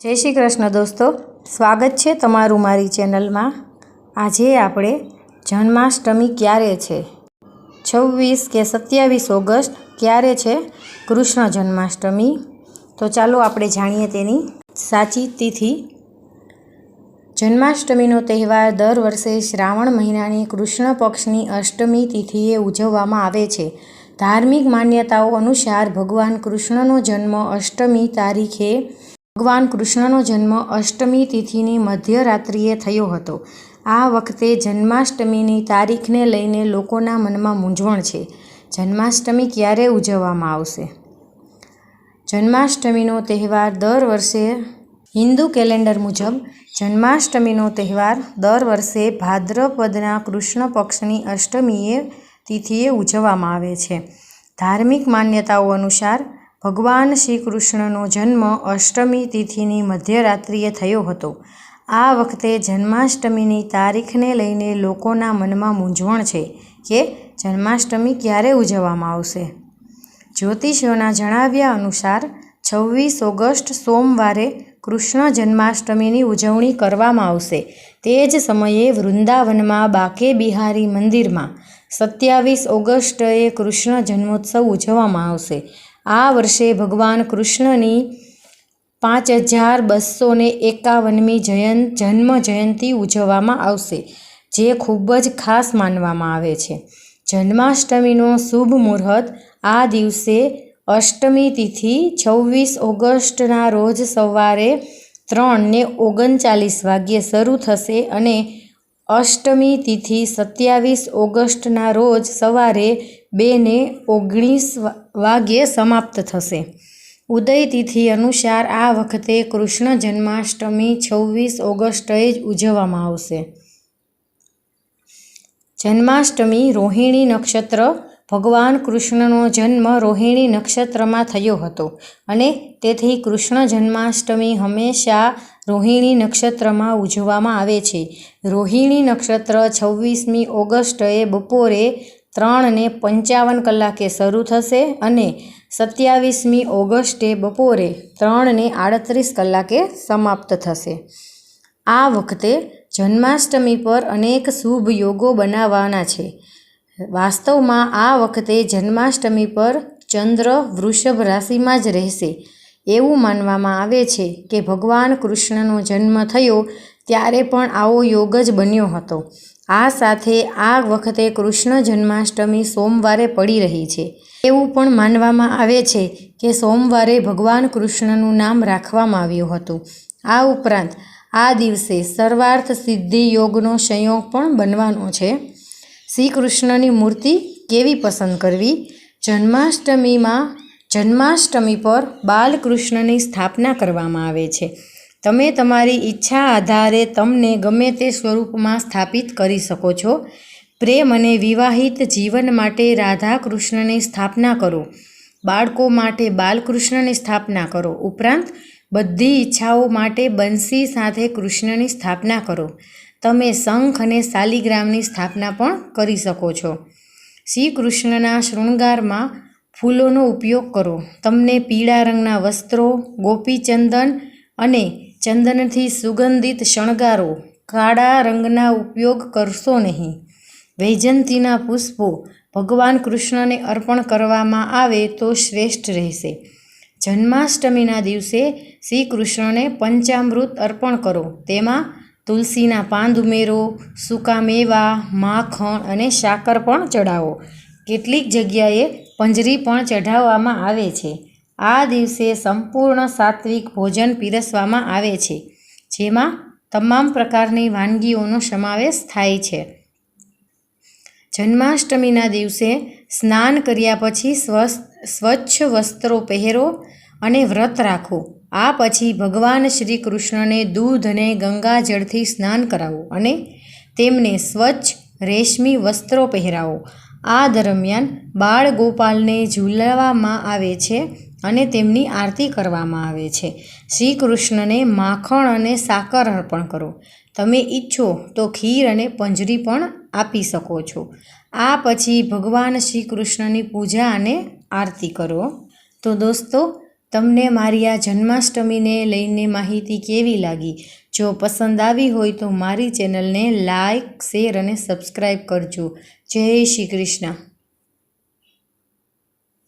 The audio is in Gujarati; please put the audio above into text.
જય શ્રી કૃષ્ણ દોસ્તો. સ્વાગત છે તમારું મારી ચેનલમાં. આજે આપણે જન્માષ્ટમી ક્યારે છે? છવ્વીસ કે સત્યાવીસ ઓગસ્ટ ક્યારે છે? કૃષ્ણ જન્માષ્ટમી. તો ચાલો આપણે જાણીએ તેની સાચી તિથિ. જન્માષ્ટમીનો તહેવાર દર વર્ષે શ્રાવણ મહિનાની કૃષ્ણ પક્ષની અષ્ટમી તિથિએ ઉજવવામાં આવે છે. ધાર્મિક માન્યતાઓ અનુસાર ભગવાન કૃષ્ણનો જન્મ અષ્ટમી તારીખે ભગવાન કૃષ્ણનો જન્મ અષ્ટમી તિથિની મધ્યરાત્રિએ થયો હતો. આ વખતે જન્માષ્ટમીની તારીખને લઈને લોકોના મનમાં મૂંઝવણ છે. જન્માષ્ટમી ક્યારે ઉજવવામાં આવશે? જન્માષ્ટમીનો તહેવાર દર વર્ષે હિન્દુ કેલેન્ડર મુજબ જન્માષ્ટમીનો તહેવાર દર વર્ષે ભાદ્રપદના કૃષ્ણ પક્ષની અષ્ટમીએ તિથિએ ઉજવવામાં આવે છે. ધાર્મિક માન્યતાઓ અનુસાર ભગવાન શ્રી કૃષ્ણનો જન્મ અષ્ટમી તિથિની મધ્યરાત્રિએ થયો હતો. આ વખતે જન્માષ્ટમીની તારીખને લઈને લોકોના મનમાં મૂંઝવણ છે કે જન્માષ્ટમી ક્યારે ઉજવવામાં આવશે. જ્યોતિષીઓના જણાવ્યા અનુસાર, છવ્વીસ ઓગસ્ટ સોમવારે કૃષ્ણ જન્માષ્ટમીની ઉજવણી કરવામાં આવશે. તે જ સમયે વૃંદાવનમાં બાકે બિહારી મંદિરમાં સત્યાવીસ ઓગસ્ટએ કૃષ્ણ જન્મોત્સવ ઉજવવામાં આવશે. આ વર્ષે ભગવાન કૃષ્ણની પાંચ હજાર બસો ને એકાવનમી જયંત જન્મ જયંતિ ઉજવવામાં આવશે, જે ખૂબ જ ખાસ માનવામાં આવે છે. જન્માષ્ટમીનો શુભ મુહૂર્ત આ દિવસે અષ્ટમી તિથિ છવ્વીસ ઓગસ્ટના રોજ સવારે ત્રણ ને ઓગણચાલીસ વાગ્યે શરૂ થશે અને અષ્ટમી તિથિ સત્યાવીસ ઓગસ્ટના રોજ સવારે બેને ઓગણીસ વાગ્યે સમાપ્ત થશે. ઉદય તિથિ અનુસાર આ વખતે કૃષ્ણ જન્માષ્ટમી છવ્વીસ ઓગસ્ટે જ ઉજવવામાં આવશે. જન્માષ્ટમી રોહિણી નક્ષત્ર ભગવાન કૃષ્ણનો જન્મ રોહિણી નક્ષત્રમાં થયો હતો અને તેથી કૃષ્ણ જન્માષ્ટમી હંમેશા રોહિણી નક્ષત્રમાં ઉજવવામાં આવે છે. રોહિણી નક્ષત્ર છવ્વીસમી ઓગસ્ટે બપોરે ત્રણને પંચાવન કલાકે શરૂ થશે અને સત્યાવીસમી ઓગસ્ટે બપોરે ત્રણને આડત્રીસ કલાકે સમાપ્ત થશે. આ વખતે જન્માષ્ટમી પર અનેક શુભ યોગો બનાવવાના છે. વાસ્તવમાં આ વખતે જન્માષ્ટમી પર ચંદ્ર વૃષભ રાશિમાં જ રહેશે. એવું માનવામાં આવે છે કે ભગવાન કૃષ્ણનો જન્મ થયો ત્યારે પણ આવો યોગ જ બન્યો હતો. આ સાથે આ વખતે કૃષ્ણ જન્માષ્ટમી સોમવારે પડી રહી છે. એવું પણ માનવામાં આવે છે કે સોમવારે ભગવાન કૃષ્ણનું નામ રાખવામાં આવ્યું હતું. આ ઉપરાંત આ દિવસે સર્વાર્થ સિદ્ધિ યોગનો સંયોગ પણ બનવાનો છે. શ્રી કૃષ્ણની મૂર્તિ કેવી પસંદ કરવી? જન્માષ્ટમીમાં, જન્માષ્ટમી પર બાલકૃષ્ણની સ્થાપના કરવામાં આવે છે. તમે તમારી ઈચ્છા આધારે તમને ગમે તે સ્વરૂપમાં સ્થાપિત કરી શકો છો. પ્રેમ અને વિવાહિત જીવન માટે રાધા કૃષ્ણની સ્થાપના કરો. બાળકો માટે બાલકૃષ્ણની સ્થાપના કરો. ઉપરાંત બધી ઈચ્છાઓ માટે બંસી સાથે કૃષ્ણની સ્થાપના કરો. તમે શંખ અને શાલિગ્રામની સ્થાપના પણ કરી શકો છો. શ્રી કૃષ્ણના શૃંગારમાં ફૂલોનો ઉપયોગ કરો. તમને પીળા રંગના વસ્ત્રો, ગોપીચંદન અને ચંદનથી સુગંધિત શણગારો કાળા રંગના ઉપયોગ કરશો નહીં. વૈજંતીના પુષ્પો ભગવાન કૃષ્ણને અર્પણ કરવામાં આવે તો શ્રેષ્ઠ રહેશે. જન્માષ્ટમીના દિવસે શ્રી કૃષ્ણને પંચામૃત અર્પણ કરો. તેમાં તુલસીના પાન ઉમેરો, સૂકા મેવા, માખણ અને સાકર પણ ચડાવો કેટલીક જગ્યાએ પંજરી પણ ચઢાવવામાં આવે છે. આ દિવસે સંપૂર્ણ સાત્વિક ભોજન પીરસવામાં આવે છે, જેમાં તમામ પ્રકારની વાનગીઓનો સમાવેશ થાય છે. જન્માષ્ટમીના દિવસે સ્નાન કર્યા પછી સ્વસ્થ, સ્વચ્છ વસ્ત્રો પહેરો અને વ્રત રાખો. આ પછી ભગવાન શ્રી કૃષ્ણને દૂધ અને ગંગાજળથી સ્નાન કરાવો અને તેમને સ્વચ્છ રેશમી વસ્ત્રો પહેરાવો. આ દરમિયાન બાળ ગોપાલને ઝૂલાવવામાં આવે છે અને તેમની આરતી કરવામાં આવે છે. શ્રી કૃષ્ણને માખણ અને સાકર અર્પણ કરો. તમે ઈચ્છો તો ખીર અને પંજરી પણ આપી શકો છો. આ પછી ભગવાન શ્રી કૃષ્ણની પૂજા અને આરતી કરો. તો દોસ્તો તમને મારી આ જન્માષ્ટમીને લઈને માહિતી કેવી લાગી? જો પસંદ આવી હોય તો મારી ચેનલને લાઈક, શેર અને સબસ્ક્રાઈબ કરજો. જય શ્રી કૃષ્ણ.